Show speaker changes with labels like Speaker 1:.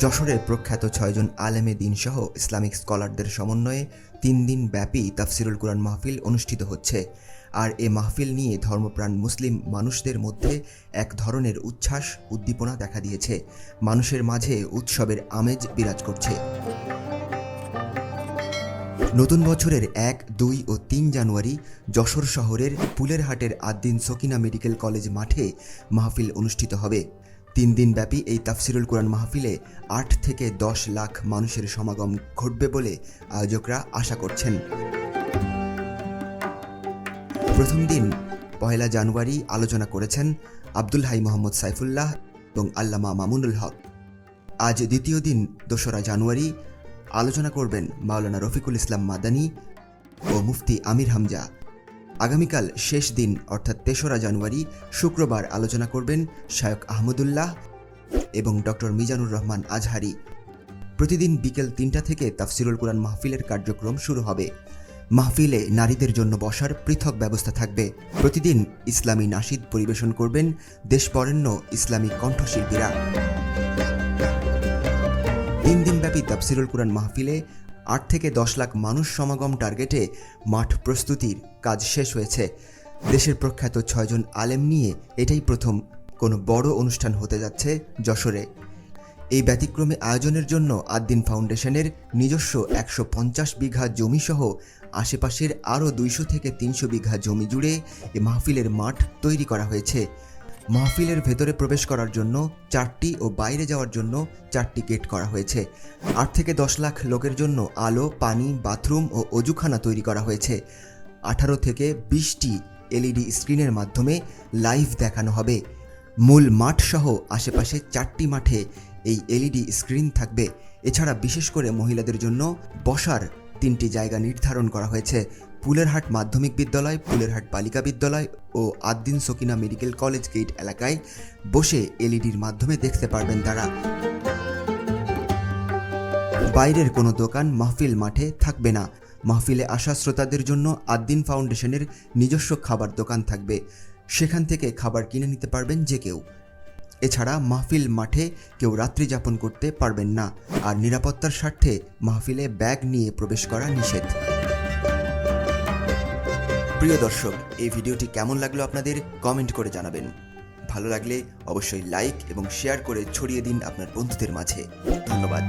Speaker 1: যশোরের প্রখ্যাত ছয়জন আলেমে দিন সহ ইসলামিক স্কলারদের সমন্বয়ে তিন দিন ব্যাপী তাফসিরুল কোরআন মাহফিল অনুষ্ঠিত হচ্ছে। আর এ মাহফিল নিয়ে ধর্মপ্রাণ মুসলিম মানুষদের মধ্যে এক ধরনের উচ্ছ্বাস, উদ্দীপনা দেখা দিয়েছে। মানুষের মাঝে উৎসবের আমেজ বিরাজ করছে। নতুন বছরের এক, দুই ও তিন জানুয়ারি যশোর শহরের পুলেরহাটের আদ্দিন সকিনা মেডিকেল কলেজ মাঠে মাহফিল অনুষ্ঠিত হবে। তিন দিনব্যাপী এই তাফসিরুল কোরআন মাহফিলে আট থেকে দশ লাখ মানুষের সমাগম ঘটবে বলে আয়োজকরা আশা করছেন। প্রথম দিন, পয়লা জানুয়ারি, আলোচনা করেছেন আব্দুল হাই মোহাম্মদ সাইফুল্লাহ এবং আল্লামা মামুনুল হক। আজ দ্বিতীয় দিন, দোসরা জানুয়ারি, আলোচনা করবেন মাওলানা রফিকুল ইসলাম মাদানী ও মুফতি আমির হামজা। আগামীকাল শেষ দিন, অর্থাৎ তেসরা জানুয়ারি, শুক্রবার আলোচনা করবেন শায়ক আহমদুল্লাহ এবং ডক্টর মিজানুর রহমান আজহারি। প্রতিদিন বিকেল তিনটা থেকে তাফসিরুল কোরআন মাহফিলের কার্যক্রম শুরু হবে। মাহফিলে নারীদের জন্য বসার পৃথক ব্যবস্থা থাকবে। প্রতিদিন ইসলামী নাশিদ পরিবেশন করবেন দেশবরেণ্য ইসলামী কণ্ঠশিল্পীরা। তিন দিনব্যাপী তাফসিরুল কোরআন মাহফিলে আট থেকে দশ লাখ মানুষ সমাগম টার্গেটে মাঠ প্রস্তুতির কাজ শেষ হয়েছে। দেশের প্রখ্যাত ছয়জন আলেম নিয়ে এটাই প্রথম কোনো বড় অনুষ্ঠান হতে যাচ্ছে যশোরে। এই ব্যতিক্রমী আয়োজনের জন্য আদ্দিন ফাউন্ডেশনের নিজস্ব একশো পঞ্চাশ বিঘা জমিসহ আশেপাশের আরও দুইশো থেকে তিনশো বিঘা জমি জুড়ে এ মাহফিলের মাঠ তৈরি করা হয়েছে। মাহফিলের ভেতরে প্রবেশ করার জন্য চারটি ও বাইরে যাওয়ার জন্য চারটি গেট করা হয়েছে। আট থেকে দশ লাখ লোকের জন্য আলো, পানি, বাথরুম ও অজুখানা তৈরি করা হয়েছে। আঠারো থেকে বিশটি এলইডি স্ক্রিনের মাধ্যমে লাইভ দেখানো হবে। মূল মাঠ সহ আশেপাশে চারটি মাঠে এই এলইডি স্ক্রিন থাকবে। এছাড়া বিশেষ করে মহিলাদের জন্য বসার তিনটি জায়গা নির্ধারণ করা হয়েছে। পুলেরহাট মাধ্যমিক বিদ্যালয়, পুলেরহাট বালিকা বিদ্যালয় ও Addin Sakina medical college gate এলাকায় বসে এলইডির মাধ্যমে দেখতে পারবেন তারা। বাইরের কোনো দোকান মাহফিল মাঠে থাকবে না। মাহফিলে আসা শ্রোতাদের জন্য আদ্দিন ফাউন্ডেশনের নিজস্ব খাবার দোকান থাকবে। সেখান থেকে খাবার কিনে নিতে পারবেন যে কেউ। এছাড়া মাহফিল মাঠে কেউ রাত্রি যাপন করতে পারবেন না। আর নিরাপত্তার স্বার্থে মাহফিলে ব্যাগ নিয়ে প্রবেশ করা নিষেধ। প্রিয় দর্শক, এই ভিডিওটি কেমন লাগল আপনাদের কমেন্ট করে জানাবেন। ভালো লাগলে অবশ্যই লাইক এবং শেয়ার করে ছড়িয়ে দিন আপনার বন্ধুদের মাঝে। ধন্যবাদ।